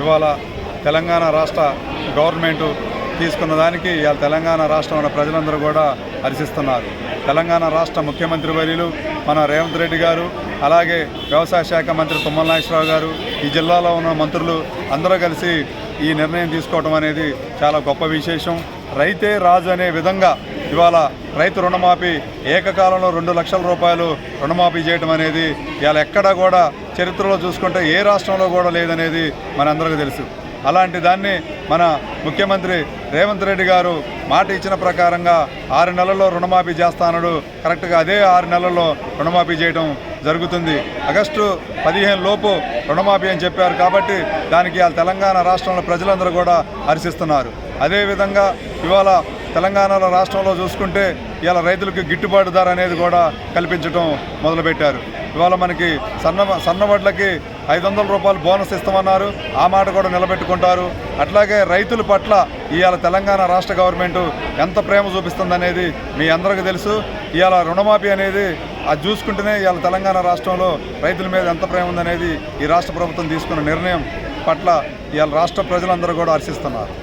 ఇవాళ తెలంగాణ రాష్ట్ర గవర్నమెంటు తీసుకున్న దానికి ఇవాళ తెలంగాణ రాష్ట్రం ఉన్న ప్రజలందరూ కూడా హర్షిస్తున్నారు. తెలంగాణ రాష్ట్ర ముఖ్యమంత్రి వర్యులు మన రేవంత్ రెడ్డి గారు అలాగే వ్యవసాయ శాఖ మంత్రి తుమ్మల నాగేశ్వరరావు గారు ఈ జిల్లాలో ఉన్న మంత్రులు అందరూ కలిసి ఈ నిర్ణయం తీసుకోవడం అనేది చాలా గొప్ప విశేషం. రైతే రాజు అనే విధంగా ఇవాళ రైతు రుణమాఫీ ఏకకాలంలో రెండు లక్షల రూపాయలు రుణమాఫీ చేయడం అనేది ఇవాళ ఎక్కడా కూడా చరిత్రలో చూసుకుంటే ఏ రాష్ట్రంలో కూడా లేదనేది మనందరికీ తెలుసు. అలాంటి దాన్ని మన ముఖ్యమంత్రి రేవంత్ రెడ్డి గారు మాట ఇచ్చిన ప్రకారంగా ఆరు నెలల్లో రుణమాఫీ చేస్తానడు కరెక్ట్గా అదే ఆరు నెలల్లో రుణమాఫీ చేయడం జరుగుతుంది. ఆగస్టు పదిహేను లోపు రుణమాఫీ అని చెప్పారు కాబట్టి దానికి ఇవాళ తెలంగాణ రాష్ట్రంలో ప్రజలందరూ కూడా హర్షిస్తున్నారు. అదేవిధంగా ఇవాళ తెలంగాణలో రాష్ట్రంలో చూసుకుంటే ఇవాళ రైతులకు గిట్టుబాటు ధర అనేది కూడా కల్పించడం మొదలుపెట్టారు. ఇవాళ మనకి సన్న సన్నబడ్లకి ఐదు వందల రూపాయలు బోనస్ ఇస్తామన్నారు. ఆ మాట కూడా నిలబెట్టుకుంటారు. అట్లాగే రైతుల పట్ల ఇవాళ తెలంగాణ రాష్ట్ర గవర్నమెంట్ ఎంత ప్రేమ చూపిస్తుందనేది మీ అందరికీ తెలుసు. ఇవాళ రుణమాఫీ అనేది అది చూసుకుంటేనే ఇవాళ తెలంగాణ రాష్ట్రంలో రైతుల మీద ఎంత ప్రేమ ఉందనేది ఈ రాష్ట్ర ప్రభుత్వం తీసుకున్న నిర్ణయం పట్ల ఇవాళ రాష్ట్ర ప్రజలందరూ కూడా హర్షిస్తున్నారు.